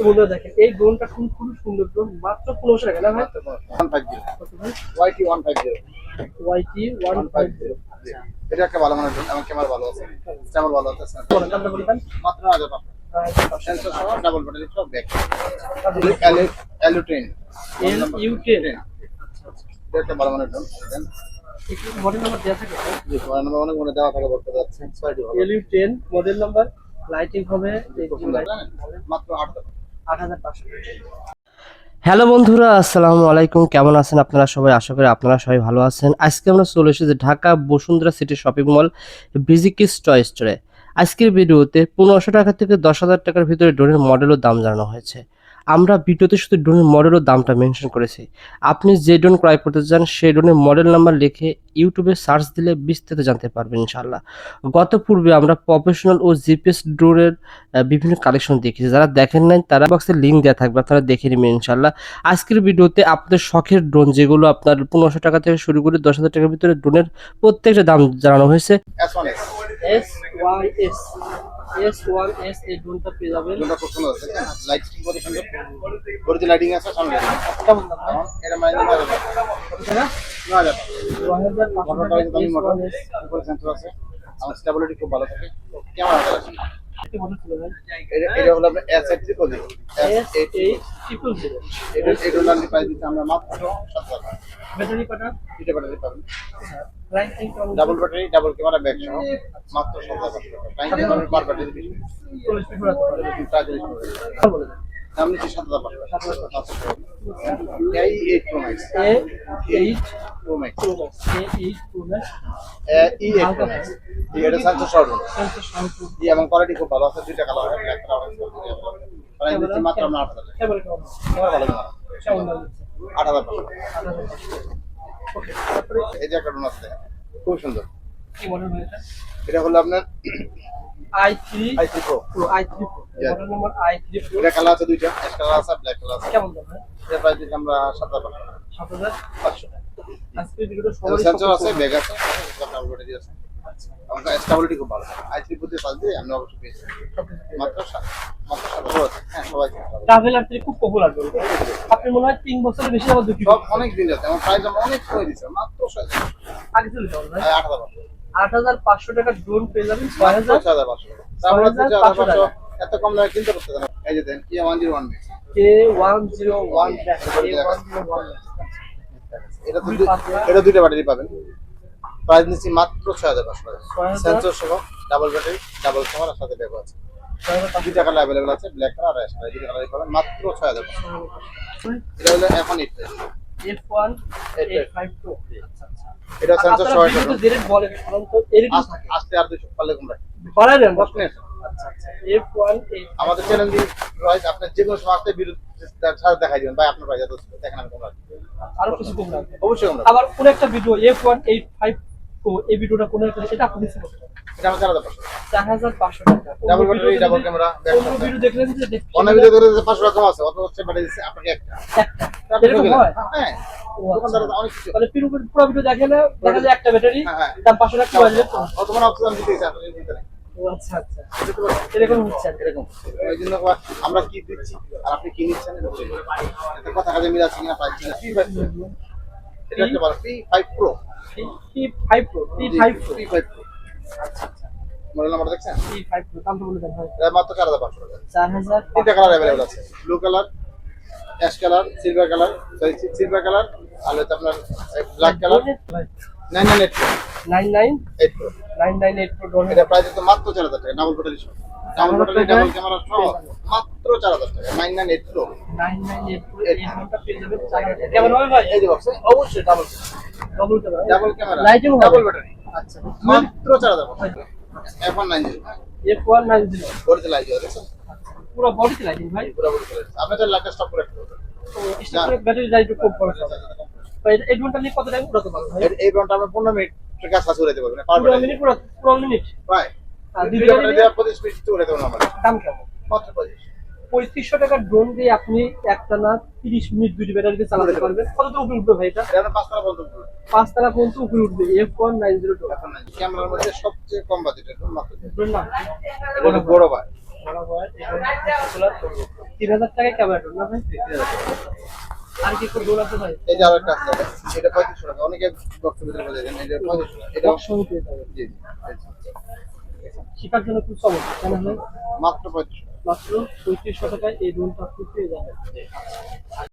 বন্ধুরা দেখেন এই ড্রোনটা খুব খুবই সুন্দর ড্রোন মাত্র পনেরোশো টাকা না ভাই? One five zero YT one five zero YT one five zero এটা একটা ভালো মানের ড্রোন এবং ক্যামেরা ভালো আছে। ক্যামেরা ভালো আছে বলবেন মাত্র হাজার সেন্সর সহ ডাবল ব্যাটারি ব্যাক এলু ট্রেন এল ইউ টেন এটা একটা ভালো মানের ড্রোন মডেল নাম্বার দেওয়া থাকে নাম্বার অনেক মনে দেওয়া থাকে বলতে যাচ্ছে ছয়টি ভালো L U ten model number lighting হবে মাত্র আট হ্যালো বন্ধুরা, আসসালামু আলাইকুম। কেমন আছেন আপনারা সবাই? আশা করি আপনারা সবাই ভালো আছেন। আজকে আমরা চলে এসেছি Dhaka Bashundhara city shopping mall বিজিকিস toy স্টোরে আজকের ভিডিওতে পনেরোশো টাকা থেকে দশ হাজার টাকার ভিতরে ড্রোনের মডেল ও দাম জানানো হয়েছে। আমরা ভিডিওতে শুধু ড্রোনের মডেল ও দামটা মেনশন করেছি। আপনি যে ড্রোন ক্রয় করতে চান সেই ড্রোনের মডেল নাম্বার লিখে ইউটিউবে সার্চ দিলে বিস্তারিত জানতে পারবেন ইনশাল্লাহ গত পূর্বে আমরা প্রফেশনাল ও জিপিএস ড্রোনের বিভিন্ন কালেকশন দেখেছি। যারা দেখেন নাই তারা বক্সে লিঙ্ক দেওয়া থাকবে আপনারা দেখে নেবেন ইনশাল্লাহ আজকের ভিডিওতে আপনাদের শখের ড্রোন যেগুলো আপনার পনেরোশো টাকা থেকে শুরু করে দশ হাজার টাকার ভিতরে ড্রোনের প্রত্যেকটা দাম জানানো হয়েছে। S Y S S one S এই ড্রোনটা পেয়ে যাবেন ড্রোনটা খুব সুন্দর আছে লাইট স্ক্রিন কত সুন্দর বড়িতে লাইটিং আছে সামনে আছে। কেমন দাম এটা হাজার টাকা নয় হাজার পাঁচশো মোটরটা হচ্ছে দামি মোটর উপরে সেন্সর আছে। আমার স্টেবিলিটি খুব ভালো থাকে। ক্যামেরা আছে। একটি এটা হলো আপনার S eight triple zero S eight triple zero এটা এটা হলো প্রাইস দিচ্ছি আমরা মাত্র সাত টাকা। ব্যাটারি কটা দুইটা ব্যাটারি পাবেন double battery double camera back সহ। মাত্র সাত টাকা। টাইম টেবিল পার ব্যাটারি দিচ্ছি চল্লিশ মিনিট রাখতে পারবে প্রাইস দিচ্ছি ভালো বলে দেন। দাম নিচ্ছি সাত টাকা। পাঁচশো এই eight pro max eight pro max pro max eight pro max ই এইট প্রো ম্যাক্স এটা সেন্সর শর্ট সেন্সর সাউন্ড ই এবং কোয়ালিটি খুব ভালো আছে। দুইটা কালার ব্ল্যাক কালার প্রাইস দিচ্ছি মাত্র আমরা আট হাজার। আট হাজার। এই যে একটা আছে। খুব সুন্দর। এটা? হলো আপনার I three I three pro pro I three pro model number I three pro এটা কালার আছে দুইটা। কালার আছে ব্ল্যাক কালার আছে। কেমন দাম এটা প্রাইস দিচ্ছি আমরা সাত হাজার সাত হাজার? পাঁচশো। আজকে ভিডিওটা সবাই সেন্সর আছে ব্যাগ আছে ডাবল ব্যাটারি আছে। আমাদের স্টেবিলিটি খুব ভালো। আই থ্রি প্রোতে পাঁচ দিয়ে আমরা অবশ্যই মাত্র সাত মাত্র সাত হাজার আছে হ্যাঁ সবাই ট্রাভেলার থেকে খুব পপুলার ড্রোন আপনি মনে হয় তিন বছরের বেশি আমার দুটি সব অনেক দিন যাচ্ছে। আমার প্রাইস আমরা অনেক কমে দিচ্ছে মাত্র ছয় হাজার। আগে চলে ভাই আট হাজার পাঁচশো। হাজার ড্রোন পেয়ে যাবেন ছয় হাজার। ছয় হাজার পাঁচশো টাকা। এত কম দামে কিনতে পারতে না। এই যে দেন ইয়ে one zero one K one zero one এটা তো এটা দুইটা ব্যাটারি পাবেন। প্রাইস নিচ্ছি মাত্র ছয় হাজার পাঁচশো টাকা? সেন্সর সহ ডাবল ব্যাটারি ডাবল ক্যামেরার সাথে ব্যাগ আছে। দুইটা কালার অ্যাভেলেবল আছে ব্ল্যাক কালার আর অ্যাশ কালার দুইটা কালারই পাবেন মাত্র ছয় হাজার পাঁচশো এটা হলো এখন eight F one eight five two আচ্ছা আচ্ছা। এটা সেন্সর থাকে। আসতে আর দুশো পারলে কম রাখি দেন আচ্ছা আচ্ছা। আমাদের চ্যানেল দিয়ে রয়েছে আপনার যে কোনো সময় আসতে বিরুদ্ধে দেখাই দিবেন ভাই আপনার প্রাইস এত দেখেন আমি কম রাখি আরও কিছু কম রাখবেন অবশ্যই কম রাখি আবার কোন একটা video F one eight five two এই ভিডিওটা কোন এটা আপনি এটা আমার টাকা। double camera, back ভিডিও দেখলেন যে ভিডিও টাকা আছে অত হচ্ছে ব্যাটারি দিচ্ছে আপনাকে একটা। একটা। এরকম হয় হ্যাঁ। আচ্ছা। দোকানদার অনেক কিছু। তাহলে পুরো পুরো ভিডিও দেখে দেখা যায় একটা ব্যাটারি হ্যাঁ। দাম টাকা বাজে অত মানে অপশন দিতে নাই আচ্ছা আচ্ছা। এরকম হচ্ছে কি। এরকম। ওই জন্য আমরা কি দিচ্ছি? আর আপনি কি নিচ্ছেন? কথা কাজে মিলাচ্ছে কিনা পাচ্ছি না এটা একটা pro T five pro T five pro P five pro model number দেখছেন? টি ফাইভ প্রো দামটা বলে দেন ভাই এটা মাত্র চার হাজার পাঁচশো টাকা। চার হাজার তিনটা কালার অ্যাভেলেবল আছে। Blue colour ash colour silver colour sorry silver colour আর হচ্ছে আপনার black colour nine nine eight nine nine eight pro nine nine eight pro এটা প্রাইস তো মাত্র চার হাজার টাকা ডাবল সহ ডাবল ব্যাটারি ডাবল ক্যামেরা সহ মাত্র চার হাজার টাকা nine nine eight pro nine nine eight pro এই ফোনটা পেয়ে যাবেন চার হাজার কেমন হবে ভাই এই যে বক্সে অবশ্যই double double camera double camera lighting হবে। ডাবল ব্যাটারি আচ্ছা। মাত্র চার হাজার এখন nine zero F one nine zero বডিতে লাইট জ্বলে দেখছেন পুরো বডিতে লাইটিং ভাই। পুরো বডি চলে আপনি তো লাইটটা স্টপ করে রাখতে পারবেন। তো স্টেশনের ব্যাটারি লাইট খুব বড় এই- এই নিয়ে কত টাইম উড়াতে পারবেন এই- এই ঘণ্টা আমরা পনেরো মিনিট কাজ কাজ উড়াতে পারবেন পনেরো মিনিট পনেরো মিনিট প্রায় দাম কেমন? মাত্র পঁচিশ পঁয়ত্রিশশো টাকার ড্রোন দিয়ে আপনি একটানা তিরিশ মিনিট দুটি ব্যাটারিতে চালাতে পারবেন। কত উপরে উঠবে ভাই এটা? পাঁচতলা পর্যন্ত পাঁচতলা পর্যন্ত উপরে উঠবে। F one nine zero two ক্যামেরার মধ্যে সবচেয়ে কম বাজেটের ড্রোন মাত্র ড্রোন না? বড় ভাই তিন হাজার টাকায় ক্যামেরা ড্রোন না ভাই? আর কি করে দৌড়াতে ভাই? এই যে আরেকটা আছে এটা পঁয়ত্রিশশো টাকা। অনেকে বক্সের ভিতরে বলে দেন এটা পঁয়ত্রিশশো টাকা। এটা জি জি। শিকার জন্য খুব সহজ। কেন হয় মাত্র পঁয়ত্রিশ। মাত্র পঁয়ত্রিশশো টাকায় এই রুমটা খুব পেয়ে যাবেন।